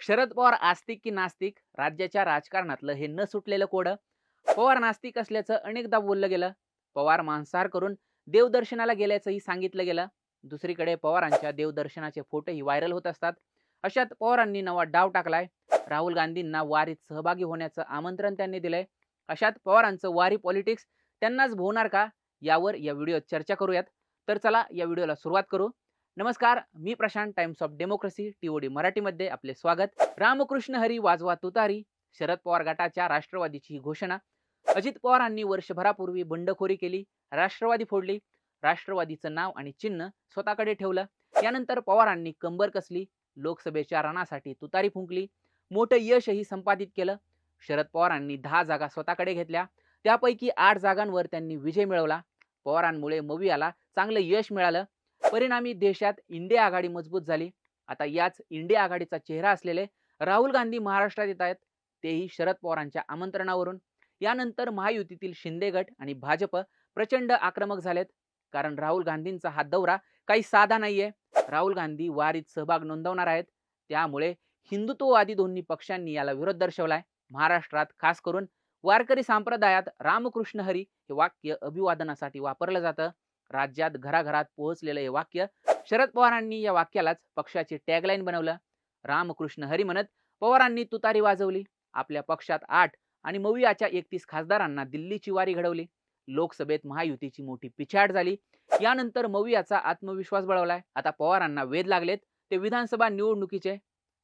शरद पवार आस्तिक की नास्तिक राज्याच्या राजकारणातलं हे न सुटलेलं कोडं? पवार नास्तिक असल्याचं अनेकदा बोललं गेलं. पवार मांसाहार करून देवदर्शनाला गेल्याचंही सांगितलं गेलं. दुसरीकडे पवारांच्या देवदर्शनाचे फोटोही व्हायरल होत असतात. अशात पवारांनी नवा डाव टाकलाय. राहुल गांधींना वारीत सहभागी होण्याचं आमंत्रण त्यांनी दिलंय. अशात पवारांचं वारी पॉलिटिक्स त्यांनाच भोवणार का? यावर या व्हिडिओत चर्चा करूयात. तर चला या व्हिडिओला सुरुवात करू. नमस्कार मी Prashant Times of Democracy TOD मराठीमध्ये आपले स्वागत. रामकृष्ण हरी वाजवा तुतारी शरद पवार गटाच्या राष्ट्रवादीची घोषणा. अजित पवारांनी वर्षभरापूर्वी बंडखोरी केली राष्ट्रवादी फोडली राष्ट्रवादीचं नाव आणि चिन्ह स्वतःकडे ठेवलं. यानंतर पवारांनी कंबर कसली लोकसभेच्या रणासाठी तुतारी फुंकली मोठं यशही संपादित केलं. शरद पवारांनी दहा जागा स्वतःकडे घेतल्या त्यापैकी आठ जागांवर त्यांनी विजय मिळवला. पवारांमुळे मवियाला चांगलं यश मिळालं. परिणामी देशात इंडिया आघाडी मजबूत झाली. आता याच इंडिया आघाडीचा चेहरा असलेले राहुल गांधी महाराष्ट्रात येत आहेत. तेही शरद पवारांच्या आमंत्रणावरून. यानंतर महायुतीतील शिंदे गट आणि भाजप प्रचंड आक्रमक झालेत. कारण राहुल गांधींचा हा दौरा काही साधा नाहीये. राहुल गांधी वारीत सहभाग नोंदवणार आहेत. त्यामुळे हिंदुत्ववादी दोन्ही पक्षांनी याला विरोध दर्शवलाय. महाराष्ट्रात खास करून वारकरी संप्रदायात रामकृष्ण हरी हे वाक्य अभिवादनासाठी वापरलं जातं. राज्यात घराघरात पोहोचलेलं हे वाक्य शरद पवारांनी या वाक्यालाच पक्षाची टॅगलाईन बनवलं. रामकृष्ण हरी म्हणत पवारांनी तुतारी वाजवली. आपल्या पक्षात आठ आणि मवियाच्या एकतीस खासदारांना दिल्लीची वारी घडवली. लोकसभेत महायुतीची मोठी पिछाड झाली. यानंतर मवियाचा आत्मविश्वास बळवलाय. आता पवारांना वेध लागलेत. ते विधानसभा निवडणुकीचे.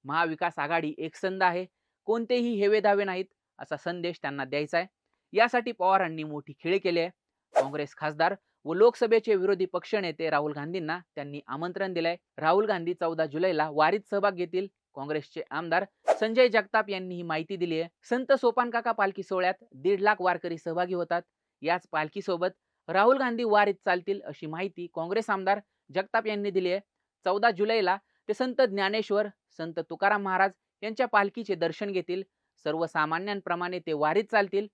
महाविकास आघाडी एकसंध आहे. कोणतेही हेवे दावे नाहीत असा संदेश त्यांना द्यायचा आहे यासाठी पवारांनी मोठी खेळी केली आहे. काँग्रेस खासदार व लोकसभेचे विरोधी पक्षनेते राहुल गांधींना त्यांनी आमंत्रण दिलंय. राहुल गांधी चौदा जुलैला वारीत सहभाग घेतील. काँग्रेसचे आमदार संजय जगताप यांनी ही माहिती दिली आहे संत सोपान काका पालखी सोहळ्यात दीड लाख वारकरी सहभागी होतात. याच पालखीसोबत राहुल गांधी वारीत चालतील अशी माहिती काँग्रेस आमदार जगताप यांनी दिली आहे चौदा जुलैला ते संत ज्ञानेश्वर संत तुकाराम महाराज यांच्या पालखीचे दर्शन घेतील. सर्वसामान्यांप्रमाणे ते वारीत चालतील.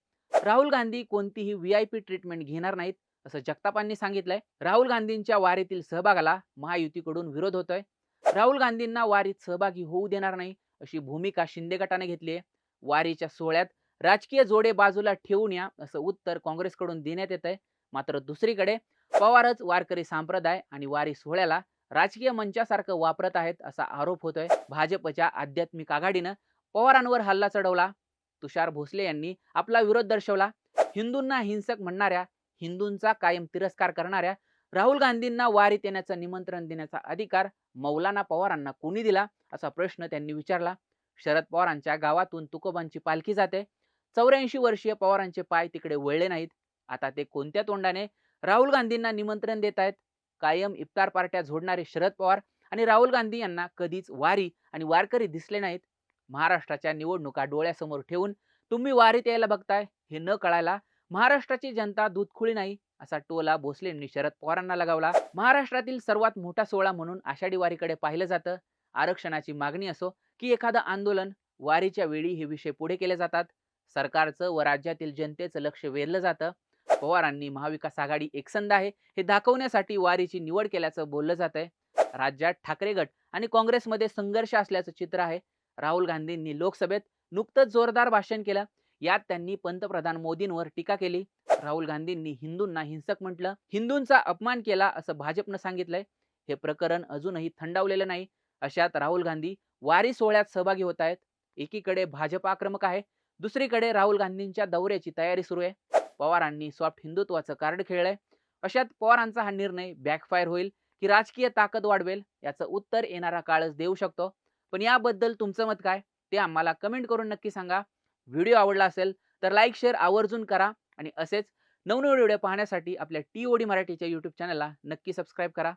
राहुल गांधी कोणतीही व्ही आय पी ट्रीटमेंट घेणार नाहीत असं जगतापांनी सांगितलंय. राहुल गांधींच्या वारीतील सहभागाला महायुतीकडून विरोध होतोय. राहुल गांधींना वारीत सहभागी होऊ देणार नाही अशी भूमिका शिंदे गटाने घेतली आहे. वारीच्या सोहळ्यात राजकीय जोडे बाजूला ठेवून या असं उत्तर काँग्रेसकडून देण्यात येत आहे. मात्र दुसरीकडे पवारच वारकरी संप्रदाय आणि वारी सोहळ्याला राजकीय मंचासारखं वापरत आहेत असा आरोप होतोय. भाजपच्या आध्यात्मिक आघाडीनं पवारांवर हल्ला चढवला. तुषार भोसले यांनी आपला विरोध दर्शवला. हिंदूंना हिंसक म्हणणाऱ्या हिंदूंचा कायम तिरस्कार करणाऱ्या राहुल गांधींना वारीत येण्याचं निमंत्रण देण्याचा अधिकार मौलाना पवारांना कोणी दिला? असा प्रश्न त्यांनी विचारला. शरद पवारांच्या गावातून तुकोबांची पालखी जाते. चौऱ्याऐंशी वर्षीय पवारांचे पाय तिकडे वळले नाहीत. आता ते कोणत्या तोंडाने राहुल गांधींना निमंत्रण देत आहेत कायम इफ्तार पार्ट्या झोडणारे शरद पवार आणि राहुल गांधी यांना कधीच वारी आणि वारकरी दिसले नाहीत. महाराष्ट्राच्या निवडणुका डोळ्यासमोर ठेवून तुम्ही वारीत यायला बघताय? हे न कळायला महाराष्ट्राची जनता दूधखुळी नाही असा टोला भोसलेंनी शरद पवारांना लगावला. महाराष्ट्रातील सर्वात मोठा सोहळा म्हणून आषाढी वारीकडे पाहिलं जातं. आरक्षणाची मागणी असो की एखादं आंदोलन वारीच्या वेळी हे विषय पुढे केले जातात. सरकारचं व राज्यातील जनतेचं लक्ष वेधलं जातं. पवारांनी महाविकास आघाडी एकसंध आहे हे दाखवण्यासाठी वारीची निवड केल्याचं बोललं जात आहे राज्यात ठाकरे गट आणि काँग्रेसमध्ये संघर्ष असल्याचं चित्र आहे. राहुल गांधींनी लोकसभेत नुकतंच जोरदार भाषण केलं. यात त्यांनी पंतप्रधान मोदींवर टीका केली. राहुल गांधींनी हिंदूंना हिंसक म्हटलं. हिंदूंचा अपमान केला असं भाजपनं सांगितलंय. हे प्रकरण अजूनही थंडावलेलं नाही. अशात राहुल गांधी वारी सोहळ्यात सहभागी होत आहेत. एकीकडे भाजप आक्रमक आहे. दुसरीकडे राहुल गांधींच्या दौऱ्याची तयारी सुरू आहे. पवारांनी सॉफ्ट हिंदुत्वाचं कार्ड खेळलंय. अशात पवारांचा हा निर्णय बॅकफायर होईल की राजकीय ताकद वाढवेल याचं उत्तर येणारा काळच देऊ शकतो. पण याबद्दल तुमचं मत काय? ते आम्हाला कमेंट करून नक्की सांगा. व्हिडिओ आवडला असेल तर लाईक शेअर आवर्जून करा. आणि असेच नवनवे व्हिडिओ पाहण्यासाठी आपल्या टी ओ डी मराठीच्या यूट्यूब चॅनलला नक्की सबस्क्राईब करा.